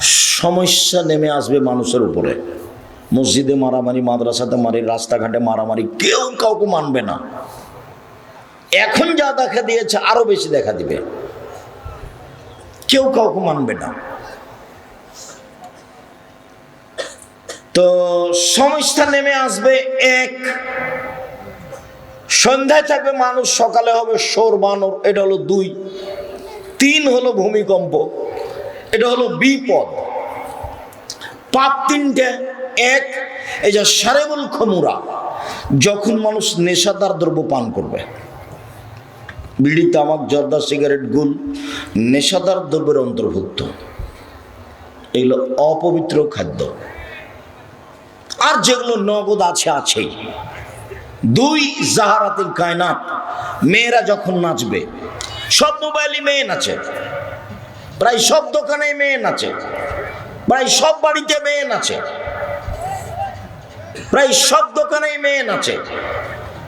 সমস্যা নেমে আসবে মানুষের উপরে। মসজিদে মারামারি, মাদ্রাসাতে মারি, রাস্তাঘাটে মারামারি, কেউ কাউকে মানবে না। এখন যা দেখা দিয়েছে, আরও বেশি দেখা দিবে। কেউ কাউকে মানবে না। তো সমস্যা নেমে আসবে এক, সন্ধ্যায় থাকবে মানুষ, সকালে হবে সোর বানর এটা হলো দুই। তিন হলো ভূমিকম্প। এটা হলো বিপদ পাপ তিনটে, এক, এই যে সারেবুল খমুরা, যখন মানুষ নেশাদার দ্রব্য পান করবে। বিড়ি, তামাক, জর্দা, সিগারেট, গুল, নেশাদার দ্রব্যের অন্তর্ভুক্ত। এগুলো অপবিত্র খাদ্য। আর যেগুলো নগদ আছে, আছেই। দুই, জাহারাতিল কায়নাত, মেয়েরা যখন নাচবে, সব মোবাইলই মেয়ে নাচে। প্রায় সব দোকানে মেয়ে নাচে। প্রায় সব বাড়িতে মেয়ে নাচে। প্রায় সব দোকানে মেয়ে নাচে।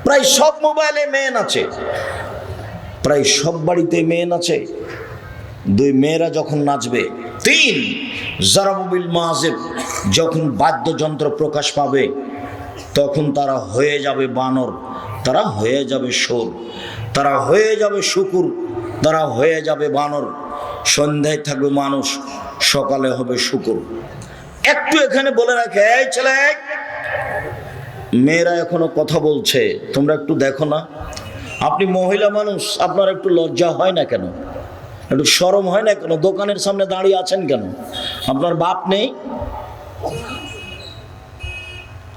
প্রায় সব মোবাইলে মেয়ে নাচে। প্রায় সব বাড়িতে মেয়ে নাচে। দুই মেয়েরা যখন নাচবে, তিন জারাবুবিল মাহাজেব যখন বাদ্যযন্ত্র প্রকাশ পাবে, তখন তারা হয়ে যাবে বানর, তারা হয়ে যাবে সোর তারা হয়ে যাবে শুকুর, তারা হয়ে যাবে বানর। সন্ধ্যায় থাকবে মানুষ, সকালে হবে শুকুর। একটু এখানে বলে রাখে, এই ছেলে, মেয়েরা এখনও কথা বলছে, তোমরা একটু দেখো না। আপনি মহিলা মানুষ, আপনার একটু লজ্জা হয় না কেন? একটু সরম হয় না কেন? দোকানের সামনে দাঁড়িয়ে আছেন কেন? আপনার বাপ নেই?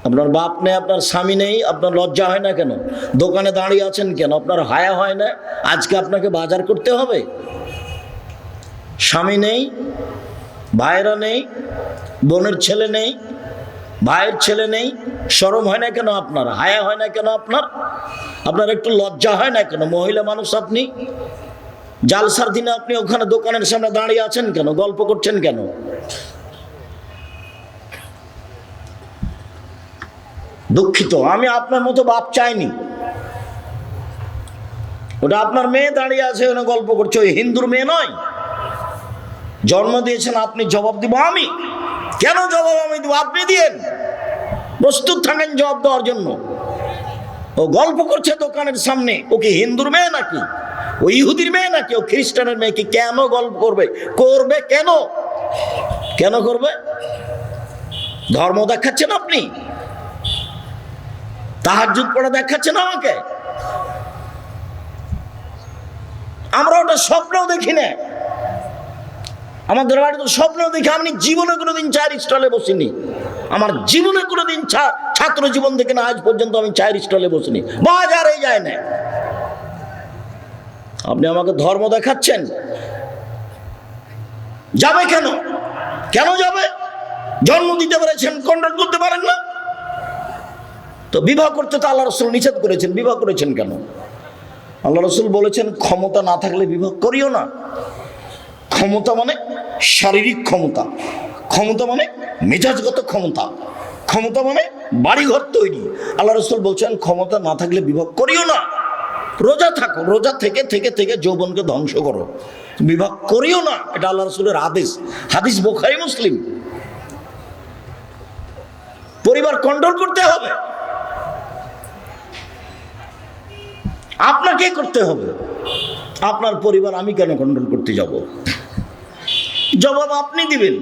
আপনার বাপ নেই, আপনার স্বামী নেই, আপনার লজ্জা হয় না কেন? দোকানে দাঁড়িয়ে আছেন কেন? আপনার হায়া হয় না? আজকে আপনাকে বাজার করতে হবে? স্বামী নেই ভাইরা নেই, বোনের ছেলে নেই, ভাইয়ের ছেলে নেই, সরম হয় না কেন আপনার? হায়া হয় না কেন আপনার? আপনার একটু লজ্জা হয় না কেন? মহিলা মানুষ আপনি? জালসার দিনে আপনি ওখানে দোকানের সামনে দাঁড়িয়ে আছেন কেন? গল্প করছেন কেন? দুঃখিত, আমি আপনার মতো বাপ চাইনি। ওটা আপনার মেয়ে দাঁড়িয়ে আছে, ওখানে গল্প করছে। ওই হিন্দুর মেয়ে নয়। জন্ম দিয়েছেন, আপনি জবাব দিব আমি। কেন জবাব আমি দিব? আপনি দিয়েন। প্রস্তুত থাকেন জবাব দেওয়ার জন্য। ও গল্প করছে দোকানের সামনে। ও কি হিন্দুর মেয়ে নাকি? ও ইহুদির মেয়ে নাকি? ও খ্রিস্টানের মেয়ে কি কেন গল্প করবে? করবে কেন? কেন করবে? ধর্ম দেখাচ্ছেন আপনি? যুগ পড়া দেখাচ্ছেন আমাকে? আমরা ওটা স্বপ্নেও দেখি না। আমাদের বাড়ি তো স্বপ্নেও দেখি আমি জীবনে কোনোদিন চায়ের স্টলে বসিনি। আমার জীবনে কোনোদিন ছাত্র জীবন থেকে না আজ পর্যন্ত আমি চায়ের স্টলে বসিনি। বাজারে যায় না। আপনি আমাকে ধর্ম দেখাচ্ছেন? যাবে কেন? কেন যাবে? জন্ম দিতে পেরেছেন কন্ট্রোল করতে পারেন না? তো বিবাহ করতে তো আল্লাহ রসুল নিষেধ করেছেন, বিবাহ করেছেন কেন? আল্লাহ রসুল বলেছেন, ক্ষমতা না থাকলে বিবাহ করিও না। ক্ষমতা মানে শারীরিক ক্ষমতা। ক্ষমতা মানে মেজাজগত ক্ষমতা। ক্ষমতা মানে বাড়িঘর তৈরি। আল্লাহ রসুল বলছেন, ক্ষমতা না থাকলে বিবাহ করিও না। রোজা থাকো, রোজা থেকে থেকে থেকে যৌবনকে ধ্বংস করো। বিবাহ করিও না, এটা আল্লাহ রসুলের আদেশ। হাদিস বোখারি, মুসলিম। পরিবার কন্ট্রোল করতে হবে। আপনাকে করতে হবে। আপনার পরিবার আমি কেন কন্ট্রোল করতে যাব? জবাব আপনি দিবেন।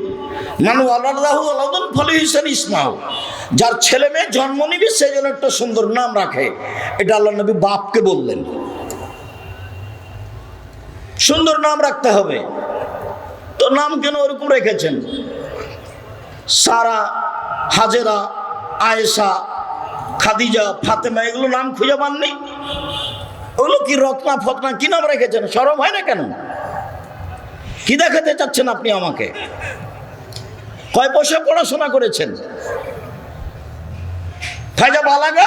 মানু আল্লাহ আলাদন ফলে হিসেবে ইসমাও যার ছেলে মেয়ে জন্ম নিবে সে যেন একটা সুন্দর নাম রাখে। এটা আল্লাহ নবী বাপকে বললেন। সুন্দর নাম রাখতে হবে। তো নাম কেন ওরকম রেখেছেন? সারা, হাজেরা, আয়েশা, খাদিজা, ফাতেমা, এগুলো নাম খুঁজে পাননি? ওগুলো কি রত্না ফতনা কি নাম রেখেছেন? সরম হয় না কেন? কি দেখাতে চাচ্ছেন আপনি আমাকে। কয় পয়সা পড়াশোনা করেছেন? ফাইজা বালাগা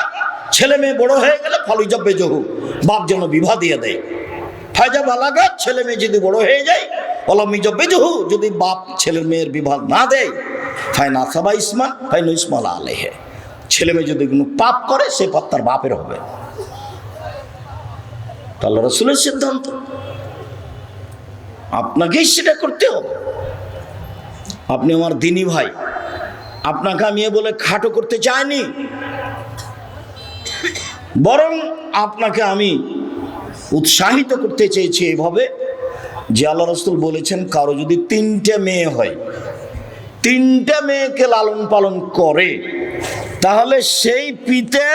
ছেলে মেয়ে বড় হয়ে গেলে ফালুজা বেজহু বাপ যেন বিবাহ দিয়ে দেয়। ফাইজা বালাগা ছেলে মেয়ে যদি বড় হয়ে যায় অলামিজা বেজহু যদি বাপ ছেলে মেয়ের বিবাহ না দেয় ফাইনা সাবা ইসমান ফাইন ইসমাল আলেহে। ছেলে মেয়ে যদি কোনো পাপ করে, সে পাপ তার বাপের হবে। তাহলে রসুলের সিদ্ধান্ত। আপনাকেই সেটা করতে হবে। আপনি আমার দিনী ভাই। আপনাকে আমি এ বলে খাটো করতে চাইনি। বরং আপনাকে আমি উৎসাহিত করতে চেয়েছি এইভাবে যে আল্লাহ রসুল বলেছেন, কারও যদি তিনটে মেয়ে হয়, তিনটে মেয়েকে লালন পালন করে, তাহলে সেই পিতে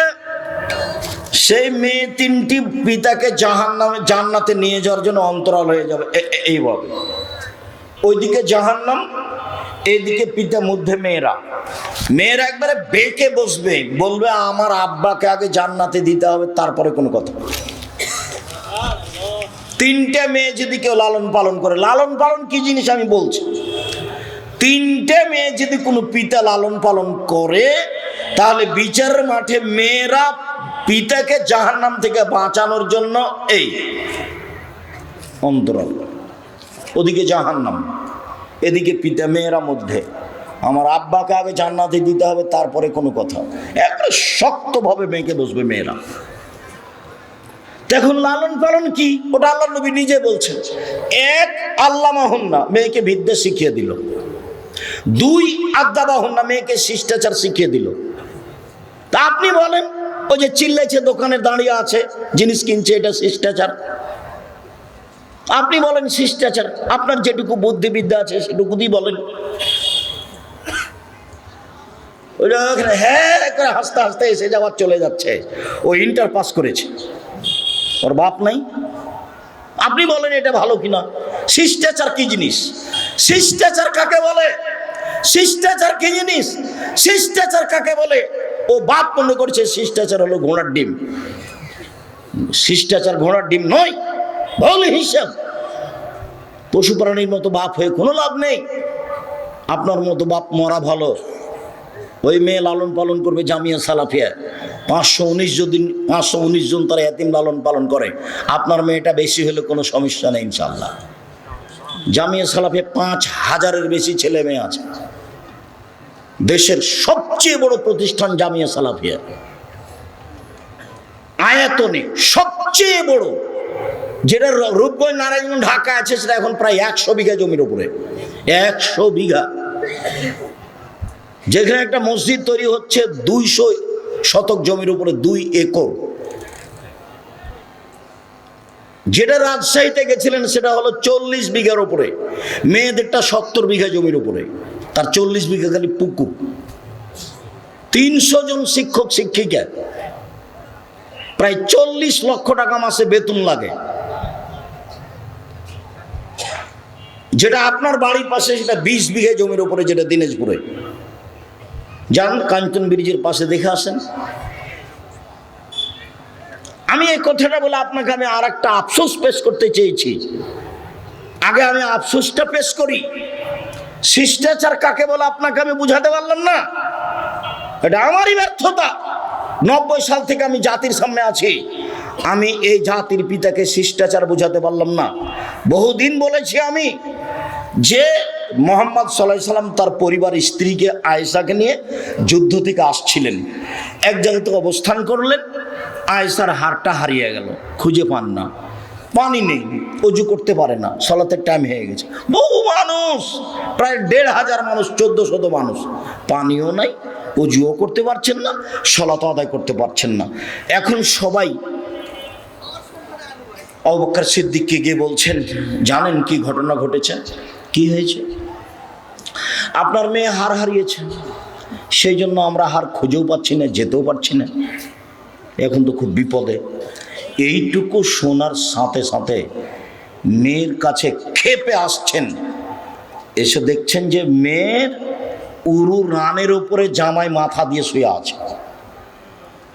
সেই মেয়ে তিনটি পিতাকে জাহান নামে জান্নাতে নিয়ে যাওয়ার জন্য অন্তরাল হয়ে যাবে। এইভাবে। ওইদিকে জাহান্নাম এইদিকে পিতা মধ্যে মেয়েরা। মেয়েরা একবারে বেঁকে বসবে, বলবে, আমার আব্বাকে আগে জান্নাতে দিতে হবে, তারপরে কোনো কথা তিনটে মেয়ে যদি কেউ লালন পালন করে, লালন পালন কি জিনিস আমি বলছি? তিনটে মেয়ে যদি কোনো পিতা লালন পালন করে, তাহলে বিচারের মাঠে মেয়েরা পিতাকে জাহান্নাম থেকে বাঁচানোর জন্য এই অন্তরাল। ওদিকে জাহান্নাম, এদিকে পিতা মেয়েরা মধ্যে। আমার আব্বাকে আগে জান্নাতে দিতে হবে, তারপরে কোনো কথা। একবারে শক্তভাবে মেয়েকে বসবে মেয়েরা। দেখুন লালন পালন কি? ওটা আল্লাহ নবী নিজে বলছেন। এক আল্লাহ মাহন্না মেয়েকে বিদ্যা শিখিয়ে দিল। দুই আদ্যা বাহন্না মেয়েকে শিষ্টাচার শিখিয়ে দিল। তা আপনি বলেন ওই যে চিল্লাইছে দোকানে দাঁড়িয়ে আছে, জিনিস কিনছে, এটা শিষ্টাচার। আপনি বলেন শিষ্টাচার, আপনার যেটুকু বুদ্ধিবিদ্যা আছে সেটুকু দিয়ে বলেন হ্যাঁ করে হাসতে হাসতে এসে যাওয়ার চলে যাচ্ছে। ও ইন্টার পাস করেছে। ওর বাপ নাই। আপনি বলেন এটা ভালো কিনা? শিষ্টাচার কি জিনিস? শিষ্টাচার কাকে বলে? শিষ্টাচার কি জিনিস? শিষ্টাচার কাকে বলে? ও বাপ মনে করছে শিষ্টাচার হলো ঘোড়ার ডিম। শিষ্টাচার ঘোড়ার ডিম নয় ভুল হিসাব। পশু প্রাণীর মতো বাপ হয়ে কোনো লাভ নেই। আপনার মতো বাপ মরা ভালো। ওই মেয়ে লালন পালন করবে জামিয়া সালাফিয়া। পাঁচশো উনিশ যদি পাঁচশো উনিশ জন তারা এতিম লালন পালন করে। আপনার মেয়েটা বেশি হলে কোনো সমস্যা নেই ইনশাল্লাহ জামিয়া সালাফিয়া পাঁচ হাজারের বেশি ছেলে মেয়ে আছে। দেশের সবচেয়ে বড় প্রতিষ্ঠান জামিয়া সালাফিয়া। আয়তনে সবচেয়ে বড়, যেটা রূপগঞ্জ, নারায়ণগঞ্জ, ঢাকা আছে, সেটা এখন প্রায় একশো বিঘা জমির উপরে। একশো বিঘা। যেখানে একটা মসজিদ তৈরি হচ্ছে দুইশো শতক জমির উপরে, দুই একর। যেটা রাজশাহীতে গেছিলেন, সেটা হলো চল্লিশ বিঘার উপরে। মেয়েদেরটা সত্তর বিঘা জমির উপরে। তার চল্লিশ বিঘা খালি পুকুর। তিনশো জন শিক্ষক, শিক্ষিকা। প্রায় চল্লিশ লক্ষ টাকা মাসে বেতন লাগে। যেটা আপনার বাড়ির পাশে, সেটা বিশ বিঘে জমির উপরে, যেটা দিনাজপুরে। যান, কাঞ্চন ব্রিজের পাশে দেখে আসেন। আমি এই কথাটা বলে আপনাকে আমি আর একটা আফসোস পেশ করতে চেয়েছি। আগে আমি আফসোসটা পেশ করি। শিষ্টাচার কাকে বলে? আপনাকে আমি বুঝাতে পারলাম না। এটা আমারই ব্যর্থতা। নব্বই সাল থেকে আমি জাতির সামনে আছি। আমি এই জাতির পিতাকে শিষ্টাচার বুঝাতে পারলাম না। বহুদিন বলেছি আমি যে মোহাম্মদ সাল্লাহ সাল্লাম তার পরিবার স্ত্রীকে আয়েশাকে নিয়ে যুদ্ধ থেকে আসছিলেন। এক জায়গাতে অবস্থান করলেন, আয়েশার হারটা হারিয়ে গেল। খুঁজে পান না। পানি নেই, অজু করতে পারে না, সলাতের টাইম হয়ে গেছে। বহু মানুষ, প্রায় দেড় হাজার মানুষ, চোদ্দ শত মানুষ, পানিও নাই, অজুও করতে পারছেন না, সলাত আদায় করতে পারছেন না। এখন সবাই অবকার সিদ্দিককে গিয়ে বলছেন, জানেন কি ঘটনা ঘটেছে? কি হয়েছে? আপনার মেয়ে হার হারিয়েছে, সেই জন্য আমরা হার খুঁজেও পাচ্ছি না, যেতেও পারছি না। এখন তো খুব বিপদে। এইটুকু শোনার সাথে সাথে মেয়ের কাছে খেপে আসছেন। এসে দেখছেন যে মেয়ের উরু রানের উপরে জামাই মাথা দিয়ে শুয়ে আছে।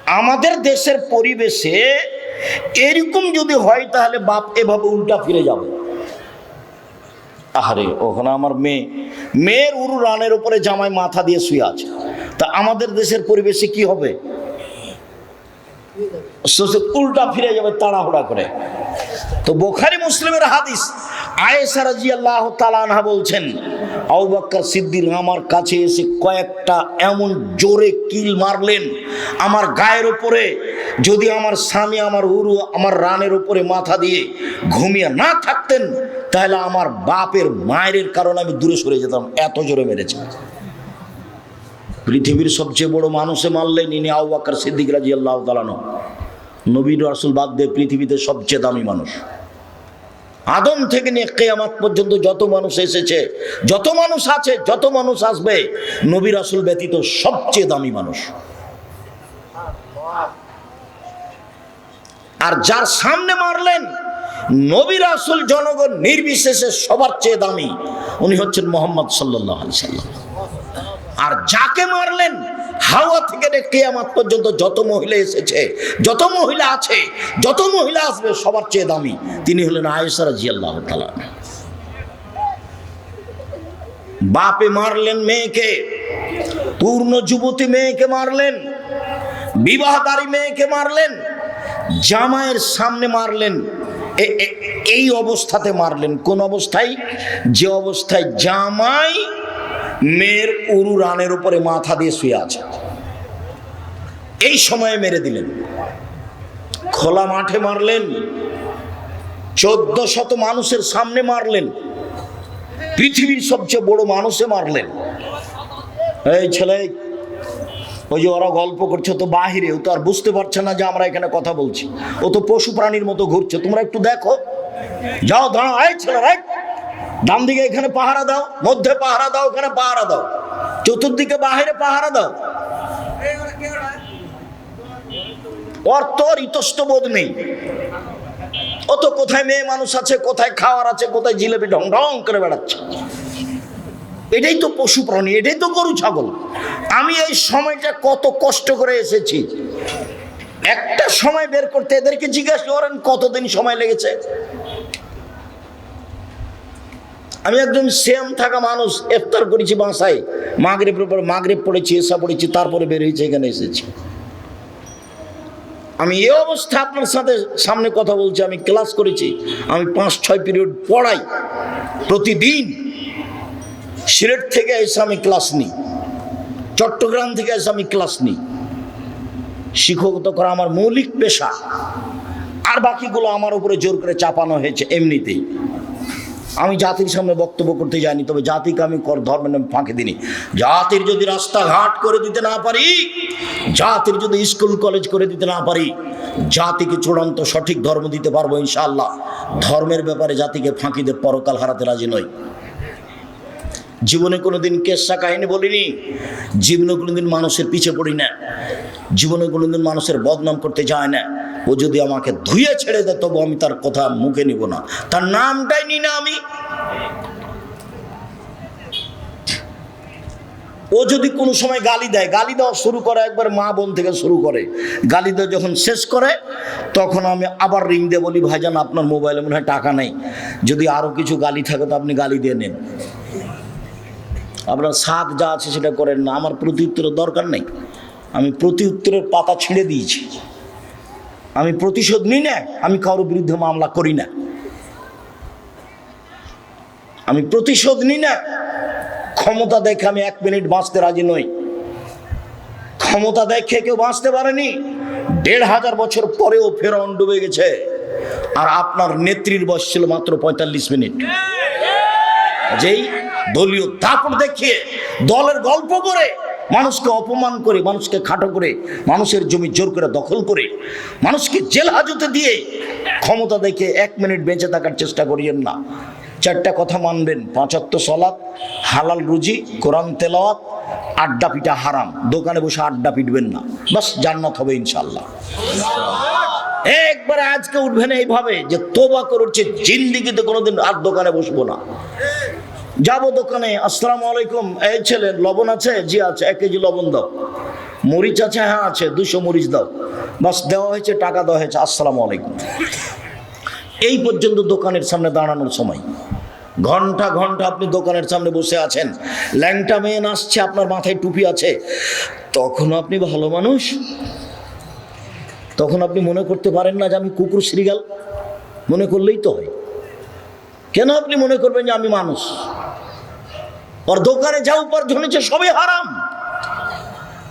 আমাদের দেশের পরিবেশে এরকম যদি হয় তাহলে বাপ এভাবে উল্টা ফিরে যাবে। আরে ওখানে আমার মেয়ে, মেয়ের উরু রানের উপরে জামাই মাথা দিয়ে শুয়ে আছে। তা আমাদের দেশের পরিবেশে কি হবে? উল্টা ফিরে যাবে তাড়াহুড়া করে। তো বোখারি মুসলিমের হাদিস, আয়েশা রাজিয়াল্লাহ তালানহা বলছেন, আবু বকর সিদ্দিক আমার কাছে এসে কয়েকটা এমন জোরে কিল মারলেন, আমার গায়ের উপরে, যদি আমার স্বামী আমার উরু, আমার রানের উপরে মাথা দিয়ে ঘুমিয়ে না থাকতেন, তাহলে আমার বাপের মায়ের কারণে আমি দূরে সরে যেতাম, এত জোরে মেরেছে। পৃথিবীর সবচেয়ে বড় মানুষে মারলেন ইনি আউ বাকর সিদ্দিক রাজি আল্লাহ তালানো নবীর রাসুল বাদ দিয়ে পৃথিবীতে সবচেয়ে দামি মানুষ। আদম থেকে নিয়ে কেয়ামাত পর্যন্ত যত মানুষ এসেছে, যত মানুষ আছে, যত মানুষ আসবে, নবী রাসুল ব্যতীত সবচেয়ে দামি মানুষ। আর যার সামনে মারলেন, নবী রাসুল জনগণ নির্বিশেষে সবার চেয়ে দামি, উনি হচ্ছেন মোহাম্মদ সাল্লাহ সাল্লাম। আর যাকে মারলেন, হাওয়া থেকে কেয়ামাত পর্যন্ত যত মহিলা এসেছে, যত মহিলা আছে, যত মহিলা আসবে, সবার চেয়ে দামি। তিনি হলেন আয়েসারা জিয়াল্লাহ তালা বাপে মারলেন মেয়েকে, পূর্ণ যুবতী মেয়েকে মারলেন বিবাহকারী মেয়েকে মারলেন, জামাইয়ের সামনে মারলেন এই অবস্থাতে মারলেন। কোন অবস্থায়? যে অবস্থায় জামাই মেয়ের উরু রানের উপরে মাথা দিয়ে শুয়ে আছে। এই সময়ে মেরে দিলেন। খোলা মাঠে মারলেন। চোদ্দ শত মানুষের সামনে মারলেন। পৃথিবীর সবচেয়ে বড় মানুষে মারলেন। এই ছেলে, ওই যে ওরা গল্প করছে তো বাহিরে, ও তো আর বুঝতে পারছে না যে আমরা এখানে কথা বলছি। ও তো পশু প্রাণীর মতো ঘুরছে। তোমরা একটু দেখো। যাও, দাঁড়াও। এই ছেলে রাইট ডান দিকে এখানে পাহারা দাও, মধ্যে পাহারা দাও ওখানে পাহারা দাও। চতুর্দিকে বাহিরে পাহারা দাও। ওর তোর ইতস্ত বোধ নেই। ও তো কোথায় মেয়ে মানুষ আছে, কোথায় খাওয়ার আছে, কোথায় জিলেপি ঢং ঢং করে বেড়াচ্ছে। এটাই তো পশু প্রাণী, এটাই তো গরু, ছাগল। আমি এই সময়টা কত কষ্ট করে এসেছি। একটা সময় বের করতে এদেরকে জিজ্ঞাসা করেন, কতদিন সময় লেগেছে? আমি একজন সেম থাকা মানুষ, ইফতার করেছি বাসায়। মাগরেবের পর মাগরেব পড়েছি এসা পড়েছি, তারপরে বের হয়েছে, এখানে এসেছি। আমি এ অবস্থা আপনার সাথে সামনে কথা বলছি, আমি ক্লাস করেছি, আমি পাঁচ, ছয় পিরিয়ড পড়াই। প্রতিদিন সিলেট থেকে এসে আমি ক্লাস নিই, চট্টগ্রাম থেকে এসে আমি ক্লাস নিই। শিক্ষকতা করা আমার মৌলিক পেশা, আর বাকিগুলো আমার উপরে জোর করে চাপানো হয়েছে এমনিতেই। আমি জাতির সামনে বক্তব্য করতে যাইনি, তবে জাতিকে আমি কর ধর্মের নামে ফাঁকে দিনি জাতির যদি রাস্তাঘাট করে দিতে না পারি, জাতির যদি স্কুল, কলেজ করে দিতে না পারি, জাতিকে চূড়ান্ত সঠিক ধর্ম দিতে পারব ইনশাআল্লাহ। ধর্মের ব্যাপারে জাতিকে ফাঁকি দিয়ে পরকাল হারাতে রাজি নই। জীবনে কোনোদিন কেসা কাহিনী বলিনি, জীবনে কোনোদিন মানুষের পিছে পড়ি না, জীবনে কোনোদিন মানুষের বদনাম করতে যায় না। ও যদি আমাকে ধুয়ে ছেড়ে দেয় তবু আমি তার কথা মুখে নিব না। তার নামটাই নি না আমি। ও যদি কোনো সময় গালি দেয়, গালি দেওয়া শুরু করে, একবার মা বোন থেকে শুরু করে। গালি দেওয়া যখন শেষ করে, তখন আমি আবার রিং দিয়ে বলি, ভাইজান, আপনার মোবাইলে মনে হয় টাকা নেই। যদি আরও কিছু গালি থাকে, তো আপনি গালি দিয়ে নেন। আপনার সাথ যা আছে সেটা করেন না। আমার প্রতি উত্তরের দরকার নেই। আমি প্রতি উত্তরের পাতা ছিঁড়ে দিয়েছি। আমি প্রতিশোধ নিই না, আমি কারোর বিরুদ্ধে মামলা করি না। আমি প্রতিশোধ নিই না, ক্ষমতা দেখে আমি এক মিনিট বাঁচতে রাজি নই। ক্ষমতা দেখে কেউ বাঁচতে পারেনি, দেড় হাজার বছর পরেও ফেরাউন ডুবে গেছে। আর আপনার নেত্রীর বয়স ছিল মাত্র পঁয়তাল্লিশ মিনিট। যেই দলীয় দাপট দেখিয়ে দলের গল্প করে মানুষকে অপমান করে, মানুষকে খাটো করে, মানুষের জমি জোর করে দখল করে, মানুষকে জেল হাজতে দিয়ে ক্ষমতা দেখে এক মিনিট বেঁচে থাকার চেষ্টা করিয়েন না। চারটা কথা মানবেন পাঁচাত্ত সলাপ হালাল রুজি, কোরআন তেলাওয়াত, আড্ডা পিটা হারাম, দোকানে বসে আড্ডা পিটবেন না। বাস জান্নাত হবে ইনশাল্লাহ একবারে আজকে উঠবেন এইভাবে যে তোবা করছে, জিন্দিগিতে কোনোদিন আর দোকানে বসবো না। যাব দোকানে, আসসালামু আলাইকুম। এই ছেলে, লবণ আছে? জি, আছে, এক কেজি লবণ দাও। মরিচ আছে? হ্যাঁ আছে, দুশো মরিচ দাও। বাস, দেওয়া হয়েছে, টাকা দেওয়া হয়েছে, আসসালামু আলাইকুম। এই পর্যন্ত দোকানের সামনে দাঁড়ানোর সময়, ঘণ্টা ঘণ্টা আপনি দোকানের সামনে বসে আছেন, ল্যাংটা মেয়ে আসছে আপনার মাথায় টুপি আছে, তখন আপনি ভালো মানুষ। তখন আপনি মনে করতে পারেন না যে আমি কুকুর শ্রীগাল মনে করলেই তো হয়। কেন আপনি মনে করবেন যে আমি মানুষ? ওর দোকানে যা উপার্জন হচ্ছে সবই হারাম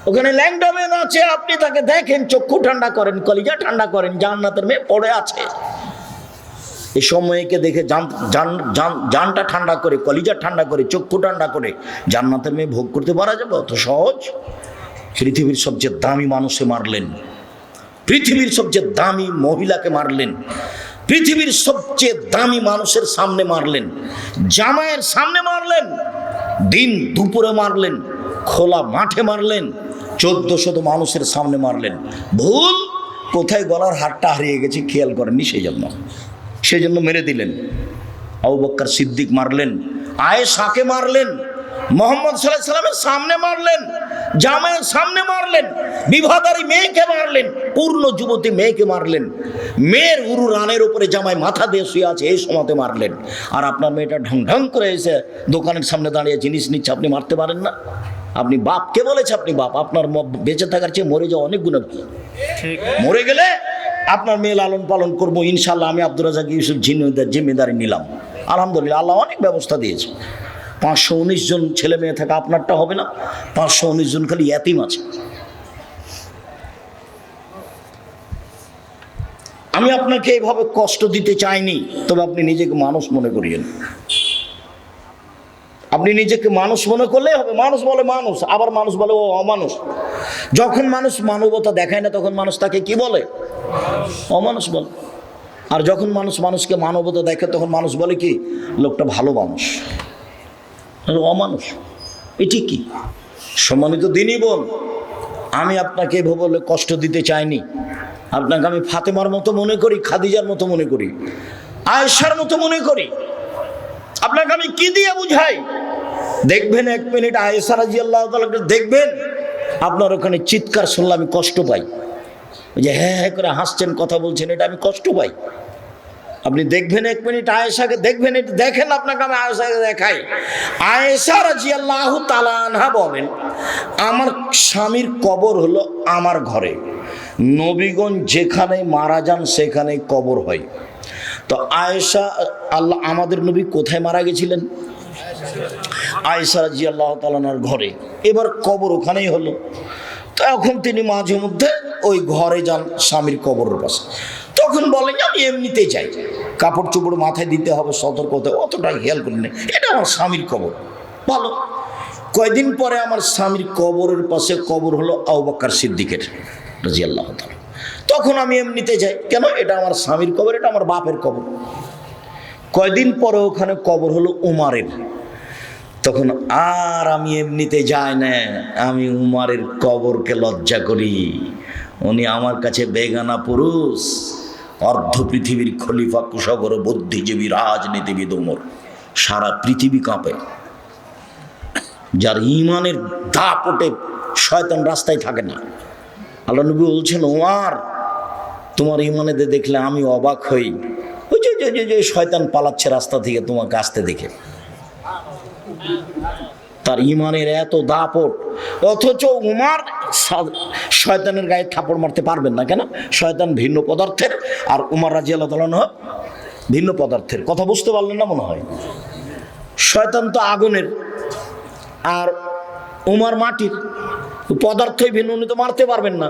ওখানে ল্যাংডা মেন আছে, আপনি তাকে দেখেন, চক্ষু ঠান্ডা করেন, কলিজা ঠান্ডা করেন, জান্নাতের মেয়ে পড়ে আছে। এই সময়কে দেখে জান জান, জান- জানটা ঠান্ডা করে, কলিজা ঠান্ডা করে, চক্ষু ঠান্ডা করে জান্নাতের মেয়ে ভোগ করতে পারা যাবে? অত সহজ? পৃথিবীর সবচেয়ে দামি মানুষে মারলেন। পৃথিবীর সবচেয়ে দামি মহিলাকে মারলেন। পৃথিবীর সবচেয়ে দামি মানুষের সামনে মারলেন। জামাইয়ের সামনে মারলেন। দিন দুপুরে মারলেন, খোলা মাঠে মারলেন, চোদ্দ শত মানুষের সামনে মারলেন। ভুল, কোথায় গলার হাটটা হারিয়ে গেছে খেয়াল করেননি সেই জন্য। সেই জন্য মেরে দিলেন। আবু বক্কর সিদ্দিক মারলেন আয়ে শাঁকে মারলেন, মোহাম্মদ সাল্লাহ সাল্লামের সামনে মারলেন জামাইয়ের সামনে মারলেন বিবাহদারী মেয়েকে মারলেন পূর্ণ যুবতী মেয়েকে মারলেন। মেয়ের উরু রানের উপরে জামাই মাথা দিয়ে শুয়ে আছে এই সময়তে মারলেন। আর আপনার মেয়েটা ঢং ঢং করে এসে দোকানের সামনে দাঁড়িয়ে জিনিস নিচ্ছে আপনি মারতে পারেন না। আপনি বাপ কে বলেছে আপনি বাপ আপনার বেঁচে থাকার চেয়ে মরে যাওয়া অনেক গুণে ভালো মরে গেলে আপনার মেয়ে লালন পালন করব ইনশাল্লাহ আমি আব্দুর রাজাক ইউসুফ জিম্মেদারি নিলাম। আলহামদুলিল্লাহ আল্লাহ অনেক ব্যবস্থা দিয়েছে। পাঁচশো উনিশ জন ছেলে মেয়ে থাকা আপনারটা হবে না। পাঁচশো উনিশ জন খালি এতিম আছে। আমি আপনাকে এইভাবে কষ্ট দিতে চাইনি, তবে আপনি নিজেকে মানুষ মনে করিয়েন। আপনি নিজেকে মানুষ মনে করলেই হবে। মানুষ বলে মানুষ, আবার মানুষ বলে ও অমানুষ। যখন মানুষ মানবতা দেখায় না, তখন মানুষ তাকে কি বলে? অমানুষ বলে। আর যখন মানুষ মানুষকে মানবতা দেখে, তখন মানুষ বলে কি? লোকটা ভালো মানুষ। অমানুষ। এটি কি? সম্মানিত দিনই বোন, আমি আপনাকে এভাবে বলে কষ্ট দিতে চাইনি। আপনাকে আমি ফাতেমার মতো মনে করি, খাদিজার মতো মনে করি, আয়েশার মতো মনে করি। আপনাকে আমি কি দিয়ে বুঝাই? দেখবেন এক মিনিট আয়েশা রাজি দেখবেন, আপনার ওখানে চিৎকার শুনলে আমি কষ্ট পাই। যে হ্যাঁ হ্যাঁ করে হাসছেন, কথা বলছেন, এটা আমি কষ্ট পাই। আপনি দেখবেন এক মিনিট আয়েশাকে, দেখবেন একটু দেখেন আপনাকে আমি আয়েশাকে দেখাই। আয়েশা রাজি আল্লাহ তালানহা বলেন, আমার স্বামীর কবর হলো আমার ঘরে। নবীগণ যেখানে মারা যান, সেখানে কবর হয়। তো আয়েশা, আল্লাহ আমাদের নবী কোথায় মারা গেছিলেন? আয়েশা রাজি আল্লাহ তালানার ঘরে। এবার কবর ওখানেই হলো। তো এখন তিনি মাঝে মধ্যে ওই ঘরে যান স্বামীর কবরের পাশে। তখন বলেন আমি এমনিতে যাই। কাপড় চোপড় মাথায় দিতে হবে, সতর্ক হতে খেয়াল করি না এটা আমার স্বামীর কবর। ভালো। কয়দিন পরে আমার স্বামীর কবরের পাশে কবর হলো আউবাক্কার সিদ্দিকের রাজি আল্লাহ তখন আমি এমনিতে যাই। কেন? এটা আমার স্বামীর কবর, এটা আমার বাপের কবর। কয়দিন পরে ওখানে কবর হলো উমারের। তখন আর আমি এমনিতে যাই না। আমি উমারের কবরকে লজ্জা করি। উনি আমার কাছে বেগানা পুরুষ। অর্ধ পৃথিবীর খলিফা কুশগর বুদ্ধিজীবী, রাজনীতিবিদ, উমর। সারা পৃথিবী কাঁপে। যার ইমানের দাপটে শয়তান রাস্তায় থাকে না। আল্লাহ নবী বলছেন ওমার তোমার ইমানেতে দেখলে আমি অবাক হই। ওই যে যে শয়তান পালাচ্ছে রাস্তা থেকে তোমাকে আসতে দেখে। তার ইমানের এত দাপট, অথচ উমার শয়তানের গায়ে থাপড় মারতে পারবেন না কেন? শয়তান ভিন্ন পদার্থের, আর উমার রাজি আল্লাহ ভিন্ন পদার্থের। কথা বুঝতে পারলেন না মনে হয়? শয়তান তো আগুনের, আর উমার মাটির পদার্থই ভিন্ন, উনি তো মারতে পারবেন না।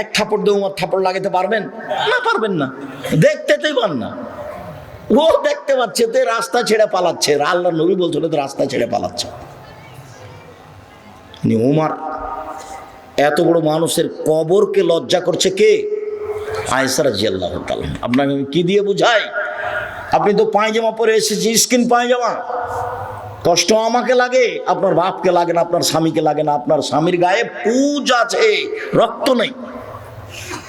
এক থাপড় দিয়ে উমার থাপড় লাগাতে পারবেন? না পারবেন না। দেখতেই পান না। ও দেখতে পাচ্ছে তো রাস্তা ছেড়ে পালাচ্ছে। আল্লাহ নবী বলছিল তো রাস্তা ছেড়ে পালাচ্ছে। উমার। এত বড় মানুষের কবরকে লজ্জা করছে কে? আয়সারা জিয়াল্লাহ আপনাকে আমি কি দিয়ে বুঝাই? আপনি তো পায়জামা পরে এসেছি, স্কিন পায়জামা। কষ্ট আমাকে লাগে, আপনার বাপকে লাগে না, আপনার স্বামীকে লাগে না, আপনার স্বামীর গায়ে পুজ আছে, রক্ত নেই।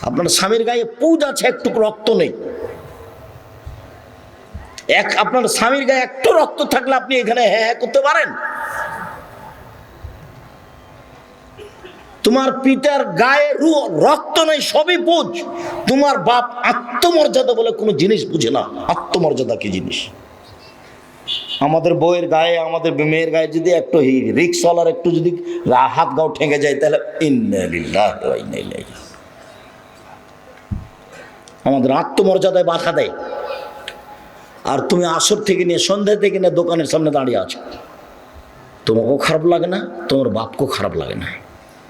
আপনার স্বামীর গায়ে পুজ আছে একটু রক্ত নেই। এক আপনার স্বামীর গায়ে একটু রক্ত থাকলে আপনি এখানে হ্যাঁ হ্যাঁ করতে পারেন। তোমার পিতার গায়ে রু- রক্ত নেই, সবই পুজ। তোমার বাপ আত্মমর্যাদা বলে কোনো জিনিস বুঝে না। আত্মমর্যাদা কি জিনিস? আমাদের বইয়ের গায়ে, আমাদের মেয়ের গায়ে যদি একটু রিক্সওয়ালার একটু যদি হাত গাও ঠেঙে যায়, তাহলে। আমাদের আত্মমর্যাদায় বাধা দেয়। আর তুমি আসর থেকে নিয়ে সন্ধ্যা থেকে নিয়ে দোকানের সামনে দাঁড়িয়ে আছো। তোমাকেও খারাপ লাগে না, তোমার বাপকেও খারাপ লাগে না।